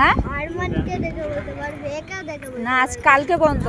হ্যাঁ? না আজ কালকে বন্ধ।